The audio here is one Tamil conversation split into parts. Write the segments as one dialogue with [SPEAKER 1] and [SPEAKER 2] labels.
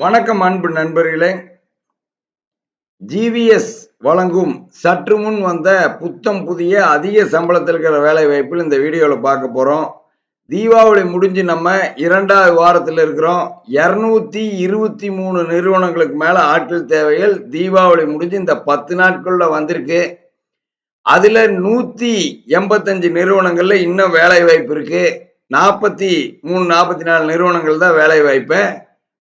[SPEAKER 1] வணக்கம் அன்பு நண்பர்களே. ஜிவிஎஸ் வழங்கும் சற்று முன் வந்த புத்தம் புதிய அதிக சம்பளத்தில் இருக்கிற வேலை வாய்ப்பில் இந்த வீடியோவில் பார்க்க போகிறோம் தீபாவளி முடிஞ்சு நம்ம இரண்டாவது வாரத்தில் இருக்கிறோம். இரநூத்தி இருபத்தி மூணு நிறுவனங்களுக்கு மேலே ஆட்கள் தேவைகள் தீபாவளி முடிஞ்சு இந்த பத்து நாட்களில் வந்திருக்கு. அதில் நூற்றி எண்பத்தஞ்சு நிறுவனங்களில் இன்னும் வேலை வாய்ப்பு இருக்குது நாற்பத்தி மூணு நாற்பத்தி நாலு நிறுவனங்கள் தான் வேலை வாய்ப்பை.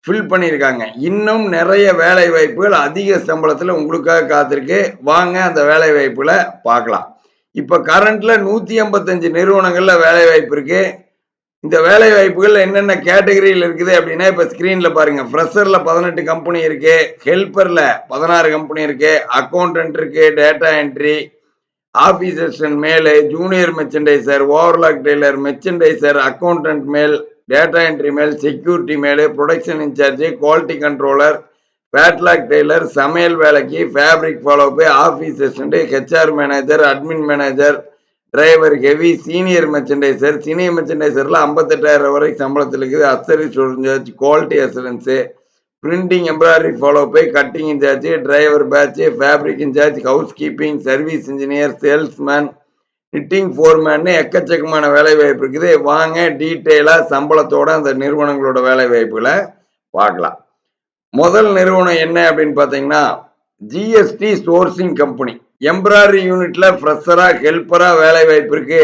[SPEAKER 1] ஃபில் பண்ணியிருக்காங்க. இன்னும் நிறைய வேலை வாய்ப்புகள் அதிக சம்பளத்தில் உங்களுக்காக காத்திருக்கு. வாங்க அந்த வேலை வாய்ப்புகளை பார்க்கலாம். இப்போ கரண்ட்ல நூற்றி ஐம்பத்தஞ்சு நிறுவனங்களில் வேலை வாய்ப்பு இருக்கு. இந்த வேலை வாய்ப்புகள் என்னென்ன கேட்டகரியில் இருக்குது அப்படின்னா இப்போ ஸ்க்ரீனில் பாருங்க. ஃப்ரெஷரில் பதினெட்டு கம்பெனி இருக்கு. ஹெல்ப்பரில் பதினாறு கம்பெனி இருக்கு. அக்கௌண்டன்ட் இருக்கு data entry office assistant junior merchandiser overlock tailor merchandiser accountant மேல் டேட்டா என்ட்ரி மேல் செக்யூரிட்டி மேலே production incharge quality controller flatlock tailor சமையல் வேலைக்கு fabric follow up office assistant HR manager admin manager driver heavy senior merchandiser senior மெர்ச்சன்டைசரில் ஐம்பத்தெட்டாயிரம் வரைக்கும் சம்பளத்தில் இருக்குது. அஸ்தரி incharge quality assurance printing embroidery ஃபாலோப்பை cutting incharge driver batch fabric incharge house keeping service engineer salesman knitting ஃபோர்மேன்னு எக்கச்சக்கமான வேலை வாய்ப்பு இருக்குது. வாங்க டீட்டெயிலாக சம்பளத்தோட அந்த நிறுவனங்களோட வேலை வாய்ப்புகளை பார்க்கலாம். முதல் நிறுவனம் என்ன அப்படின்னு பார்த்தீங்கன்னா ஜிஎஸ்டி சோர்சிங் கம்பெனி எம்ப்ராய்டரி யூனிட்ல ஃப்ரெஷராக ஹெல்ப்பராக வேலை வாய்ப்பு இருக்கு.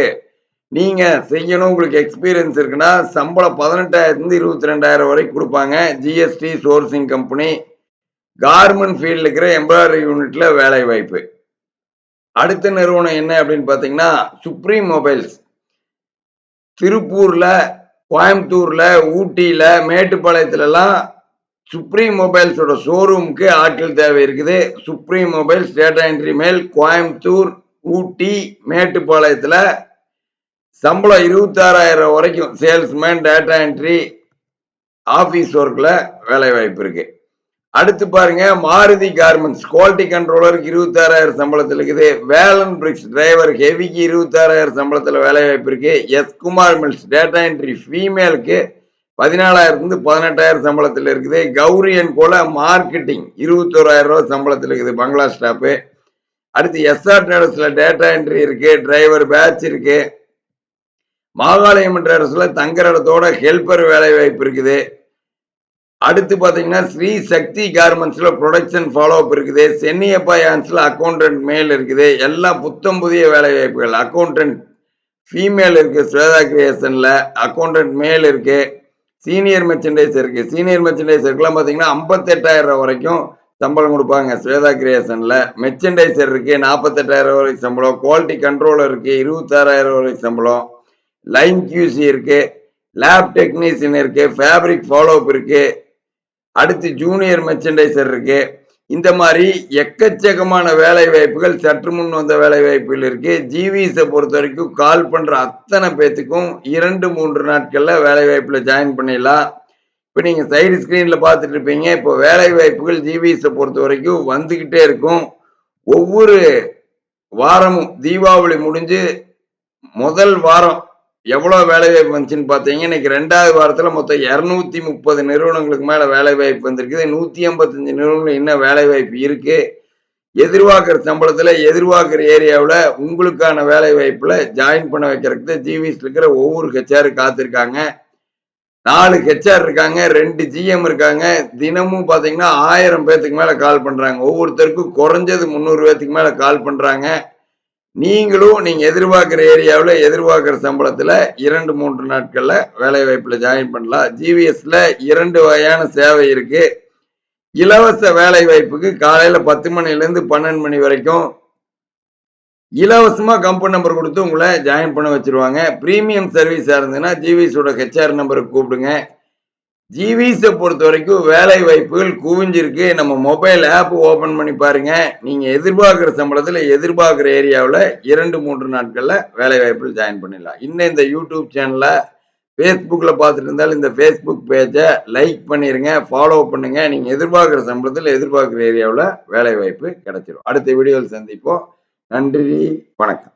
[SPEAKER 1] நீங்க செய்யணும் உங்களுக்கு எக்ஸ்பீரியன்ஸ் இருக்குன்னா சம்பளம் பதினெட்டாயிரத்துலேருந்து இருபத்தி ரெண்டாயிரம் வரைக்கும் கொடுப்பாங்க ஜிஎஸ்டி சோர்சிங் கம்பெனி கார்மெண்ட் ஃபீல்டில் இருக்கிற எம்ப்ராய்டரி யூனிட்ல வேலை வாய்ப்பு அடுத்த நிறுவனம் என்ன அப்படின்னு பார்த்தீங்கன்னா சுப்ரீம் மொபைல்ஸ் திருப்பூர்ல கோயம்புத்தூர்ல ஊட்டியில மேட்டுப்பாளையத்துலலாம் சுப்ரீம் மொபைல்ஸோட ஷோரூமுக்கு ஆட்கள் தேவை இருக்குது. சுப்ரீம் மொபைல்ஸ் டேட்டா என்ட்ரி மேல் கோயம்புத்தூர் ஊட்டி மேட்டுப்பாளையத்தில் சம்பளம் இருபத்தாறாயிரம் வரைக்கும் சேல்ஸ்மேன் டேட்டா என்ட்ரி ஆஃபீஸ் ஒர்க்கில் வேலை வாய்ப்பு இருக்குது அடுத்து பாருங்க மாருதி கார்மெண்ட்ஸ் குவாலிட்டி கண்ட்ரோலருக்கு இருபத்தாறாயிரம் சம்பளத்தில் இருக்குது. வேலன் பிரிக்ஸ் டிரைவர் ஹெவிக்கு இருபத்தாறாயிரம் சம்பளத்தில் வேலை வாய்ப்பு இருக்கு. S Kumar mills data entry ஃபீமேலுக்கு பதினாலாயிரத்துலேருந்து பதினெட்டாயிரம் சம்பளத்தில் இருக்குது. கௌரியன் கோல மார்க்கெட்டிங் இருபத்தோராயிரம் ரூபா சம்பளத்தில் இருக்குது பங்களா ஸ்டாப்பு அடுத்து எஸ்ஆர் ட்ரேடர்ஸில் டேட்டா என்ட்ரி இருக்கு டிரைவர் பேட்ச் இருக்கு. மாகாளியம் ட்ரேடர்ஸில் தங்குற இடத்தோட ஹெல்ப்பர் வேலை வாய்ப்பு இருக்குது. அடுத்து பார்த்தீங்கன்னா ஸ்ரீ சக்தி கார்மெண்ட்ஸில் ப்ரொடக்ஷன் ஃபாலோ அப் இருக்குது. சென்னியப்பா யான்ஸில் அக்கௌண்டன்ட் மேல் இருக்குது. எல்லாம் புத்தம் புதிய வேலை வாய்ப்புகள். அக்கௌண்டன்ட் ஃபீமேல் இருக்குது ஸ்வேதா கிரியேஷனில் அக்கௌண்டன்ட் மேல் இருக்குது சீனியர் மெர்ச்சன்டைசர் இருக்குது சீனியர் மெர்ச்சன்டைசருக்குலாம் பார்த்தீங்கன்னா ஐம்பத்தெட்டாயிரம் வரைக்கும் சம்பளம் கொடுப்பாங்க ஸ்வேதா கிரியேஷனில் மெர்ச்சன்டைசர் இருக்குது நாற்பத்தெட்டாயிரம் வரைக்கும் சம்பளம். குவாலிட்டி கண்ட்ரோலர் இருக்குது இருபத்தாறாயிரம் வரைக்கும் சம்பளம். லைன் கியூசி இருக்குது லேப் டெக்னீஷியன் இருக்குது ஃபேப்ரிக் ஃபாலோ அப் இருக்குது அடுத்து ஜூனியர் மெர்ச்சன்டைசர் இருக்கு. இந்த மாதிரி எக்கச்சக்கமான வேலை வாய்ப்புகள் சற்று முன் வந்த வேலை வாய்ப்புகள் இருக்கு. ஜிவிஸை பொறுத்த வரைக்கும் கால் பண்ற அத்தனை பேத்துக்கும் இரண்டு மூன்று நாட்கள்ல வேலை வாய்ப்புல ஜாயின் பண்ணிடலாம். இப்போ நீங்க சைடு ஸ்கிரீன்ல பார்த்துட்டு இருப்பீங்க. இப்போ வேலை வாய்ப்புகள் ஜிவிஸை பொறுத்த வரைக்கும் வந்துகிட்டே இருக்கும். ஒவ்வொரு வாரமும் தீபாவளி முடிஞ்சு முதல் வாரம் எவ்வளோ வேலைவாய்ப்பு வந்துச்சுன்னு பார்த்தீங்க இன்னைக்கு ரெண்டாவது வாரத்தில் மொத்தம் இரநூத்தி முப்பது நிறுவனங்களுக்கு மேலே வேலைவாய்ப்பு வந்திருக்குது. நூற்றி ஐம்பத்தஞ்சு நிறுவனங்கள் இன்னும் வேலைவாய்ப்பு இருக்குது எதிர்பார்க்குற சம்பளத்தில் எதிர்பார்க்குற ஏரியாவில் உங்களுக்கான வேலைவாய்ப்பில் ஜாயின் பண்ண வைக்கிறதுக்கு ஜிவிஸ் இருக்கிற ஒவ்வொரு ஹெச்ஆர் காத்திருக்காங்க. நாலு ஹெச்ஆர் இருக்காங்க ரெண்டு ஜிஎம் இருக்காங்க. தினமும் பார்த்தீங்கன்னா ஆயிரம் பேர்த்துக்கு மேலே கால் பண்ணுறாங்க ஒவ்வொருத்தருக்கும் குறைஞ்சது முந்நூறு பேர்த்துக்கு மேலே கால் பண்ணுறாங்க நீங்களும் நீங்க எதிர்பார்க்குற ஏரியாவில் எதிர்பார்க்குற சம்பளத்தில் இரண்டு மூன்று நாட்களில் வேலைவாய்ப்பில் ஜாயின் பண்ணலாம். ஜிவிஎஸ்ல இரண்டு வகையான சேவை இருக்கு. இலவச வேலை வாய்ப்புக்கு காலையில பத்து மணிலேருந்து பன்னெண்டு மணி வரைக்கும் இலவசமாக கம்பெனி நம்பர் கொடுத்து உங்களை ஜாயின் பண்ண வச்சிருவாங்க. ப்ரீமியம் சர்வீஸாக இருந்ததுன்னா ஜிவிஎஸோட ஹெச்ஆர் நம்பருக்கு கூப்பிடுங்க. ஜிவிஸை பொறுத்த வரைக்கும் வேலை வாய்ப்புகள் குவிஞ்சிருக்கு. நம்ம மொபைல் ஆப் ஓப்பன் பண்ணி பாருங்க. நீங்க எதிர்பார்க்குற சம்பளத்தில் எதிர்பார்க்குற ஏரியாவில் இரண்டு மூன்று நாட்களில் வேலை வாய்ப்பில் ஜாயின் பண்ணிடலாம். இன்னும் இந்த யூடியூப் சேனலை ஃபேஸ்புக்கில் பார்த்துட்டு இருந்தாலும் இந்த ஃபேஸ்புக் பேஜை லைக் பண்ணிடுங்க ஃபாலோ பண்ணுங்க. நீங்கள் எதிர்பார்க்குற சம்பளத்தில் எதிர்பார்க்குற ஏரியாவில் வேலை வாய்ப்பு கிடைச்சிடும் அடுத்த வீடியோவில் சந்திப்போம். நன்றி வணக்கம்.